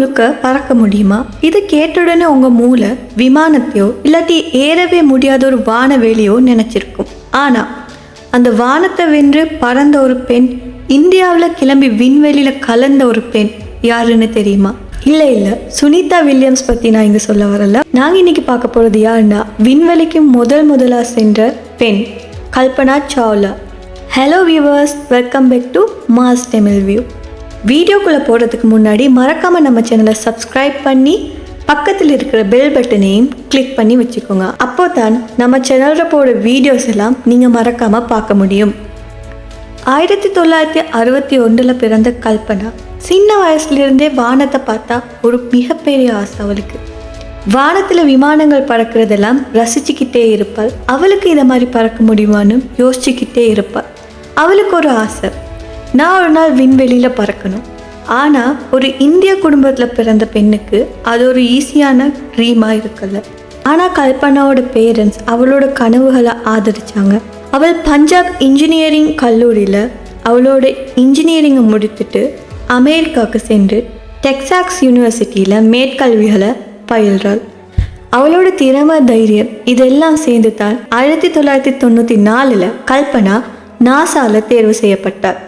முழுக்க பறக்க முடியுமா? இது கேட்டுடனே உங்க மூளை விமானத்தையோ இல்லாட்டி ஏறவே முடியாத ஒரு வானவெளியோ நினைச்சிருக்கும். ஆனா அந்த வானத்தை வென்று பறந்த ஒரு பெண் இந்தியாவில் கிளம்பி விண்வெளியில கலந்த ஒரு பெண் யாருன்னு தெரியுமா? இல்லை இல்லை. சுனிதா வில்லியம்ஸ் பற்றி நான் இங்கே சொல்ல வரல. நாங்கள் இன்னைக்கு பார்க்க போகிறது யாருன்னா விண்வெளிக்கு முதல் முதலாக சென்ற பெண் Kalpana Chawla. Hello viewers welcome back to mass Tamil view வீடியோக்குள்ளே போகிறதுக்கு முன்னாடி மறக்காமல் நம்ம சேனலை சப்ஸ்கிரைப் பண்ணி பக்கத்தில் இருக்கிற பெல் பட்டனையும் கிளிக் பண்ணி வச்சுக்கோங்க. அப்போ தான் நம்ம சேனலில் போடுற வீடியோஸ் எல்லாம் நீங்கள் மறக்காமல் பார்க்க முடியும். ஆயிரத்தி தொள்ளாயிரத்தி அறுபத்தி ஒன்றில் பிறந்த கல்பனா சின்ன வயசுலேருந்தே வானத்தை பார்த்தா ஒரு மிகப்பெரிய ஆசை அவளுக்கு. வானத்தில் விமானங்கள் பறக்கிறதெல்லாம் ரசிச்சுக்கிட்டே இருப்பாள். அவளுக்கு இதை மாதிரி பறக்க முடியுமான்னு யோசிச்சுக்கிட்டே இருப்பாள். அவளுக்கு ஒரு ஆசை. நான் ஒரு நாள் விண்வெளியில் பறக்கணும். ஆனால் ஒரு இந்திய குடும்பத்தில் பிறந்த பெண்ணுக்கு அது ஒரு ஈஸியான ட்ரீமாக இருக்கல. ஆனால் கல்பனாவோட பேரண்ட்ஸ் அவளோட கனவுகளை ஆதரிச்சாங்க. அவள் பஞ்சாப் இன்ஜினியரிங் கல்லூரியில் அவளோட இன்ஜினியரிங்கை முடித்துட்டு அமெரிக்காவுக்கு சென்று டெக்சாக்ஸ் யூனிவர்சிட்டியில் மேற்கல்விகளை பயில்றாள். அவளோட திறமை தைரியம் இதெல்லாம் சேர்ந்து தான் ஆயிரத்தி தொள்ளாயிரத்தி தொண்ணூற்றி நாலில் கல்பனா நாசாவில் தேர்வு செய்யப்பட்டார்.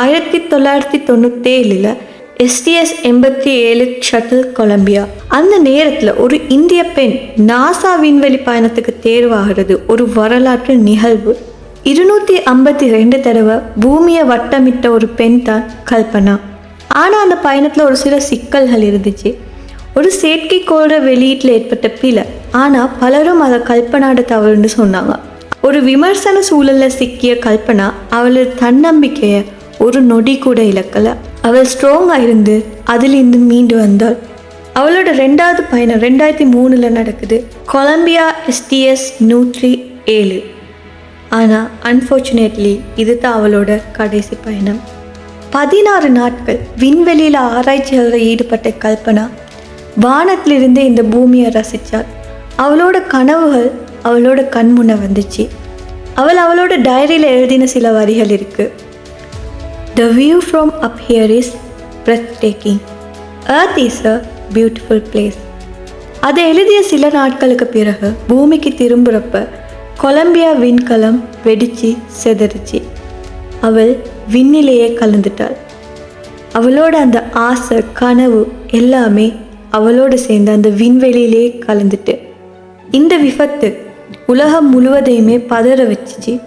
ஆயிரத்தி தொள்ளாயிரத்தி தொண்ணூற்றேழில் எஸ்டிஎஸ் எண்பத்தி ஏழு ஷட்டில் கொலம்பியா. அந்த நேரத்தில் ஒரு இந்திய பெண் நாசா விண்வெளி பயணத்துக்கு தேர்வாகிறது. ஒரு வரலாற்று நிகழ்வு. இருநூற்றி ஐம்பத்தி ரெண்டு தடவை பூமியை வட்டமிட்ட ஒரு பெண் தான் கல்பனா. ஆனால் அந்த பயணத்தில் ஒரு சில சிக்கல்கள் இருந்துச்சு. ஒரு செயற்கைக்கோள வெளியீட்டில் ஏற்பட்ட பிழை. ஆனால் பலரும் அதை கல்பனாட தவறுன்னு சொன்னாங்க. ஒரு விமர்சன சூழலில் சிக்கிய கல்பனா அவளது தன்னம்பிக்கையை ஒரு நொடி கூட இழக்கல. அவள் ஸ்ட்ராங்காக இருந்து அதிலிருந்து மீண்டு வந்தாள். அவளோட ரெண்டாவது பயணம் ரெண்டாயிரத்தி மூணில் நடக்குது. கொலம்பியா எஸ்டிஎஸ் நூற்றி ஏழு. ஆனால் அன்ஃபார்ச்சுனேட்லி இதுதான் அவளோட கடைசி பயணம். பதினாறு நாட்கள் விண்வெளியில் ஆராய்ச்சிகளில் ஈடுபட்ட கல்பனா வானத்திலிருந்து இந்த பூமியை ரசித்தாள் அவளோட கனவுகள் அவளோட கண்முன்ன வந்துச்சு. அவள் அவளோட டைரியில் எழுதின சில வரிகள் இருக்குது the view from up here is breathtaking. Taking earth is a beautiful place. அதை எழுதிய சில நாட்களுக்கு பிறகு பூமிக்கு திரும்புகிறப்ப கொலம்பியா விண்கலம் வெடிச்சு செதறிச்சு. அவள் விண்ணிலேயே கலந்துட்டாள். அவளோட அந்த ஆசை கனவு எல்லாமே அவளோடு சேர்ந்து அந்த விண்வெளியிலே கலந்துட்டு. இந்த விபத்து உலகம் முழுவதையுமே பதற வச்சுச்சு.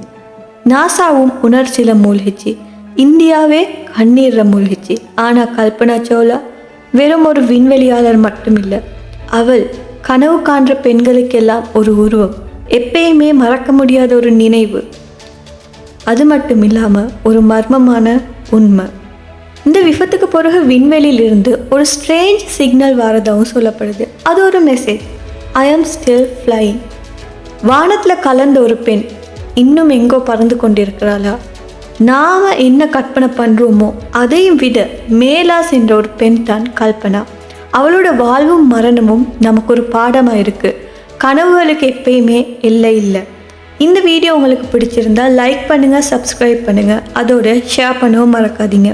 நாசாவும் உணர்ச்சியில் மூழ்கிச்சு. இந்தியாவே கண்ணீர்ல மூழ்கிச்சு ஆனால் கல்பனா சோலா வெறும் ஒரு விண்வெளியாளர் மட்டும் இல்லை அவள் கனவு காண்ற பெண்களுக்கெல்லாம் ஒரு உருவம். எப்பயுமே மறக்க முடியாத ஒரு நினைவு. அது மட்டும் இல்லாமல் ஒரு மர்மமான உண்மை. இந்த விபத்துக்கு பிறகு விண்வெளியிலிருந்து ஒரு ஸ்ட்ரேஞ்ச் சிக்னல் வரதாகவும் சொல்லப்படுது. அது ஒரு மெசேஜ் ஐ ஆம் ஸ்டில் ஃப்ளைங் வானத்தில் கலந்த ஒரு பெண் இன்னும் எங்கோ பறந்து கொண்டிருக்கிறாளா? நாம் என்ன கற்பனை பண்ணுறோமோ அதையும் விட மேலாஸ் என்ற ஒரு பெண் தான் கல்பனா. அவளோட வாழ்வும் மரணமும் நமக்கு ஒரு பாடமாக இருக்குது கனவுகளுக்கு எப்பயுமே இல்லை இல்லை. இந்த வீடியோ உங்களுக்கு பிடிச்சிருந்தா லைக் பண்ணுங்கள் சப்ஸ்கிரைப் பண்ணுங்கள் அதோட ஷேர் பண்ணவும் மறக்காதீங்க.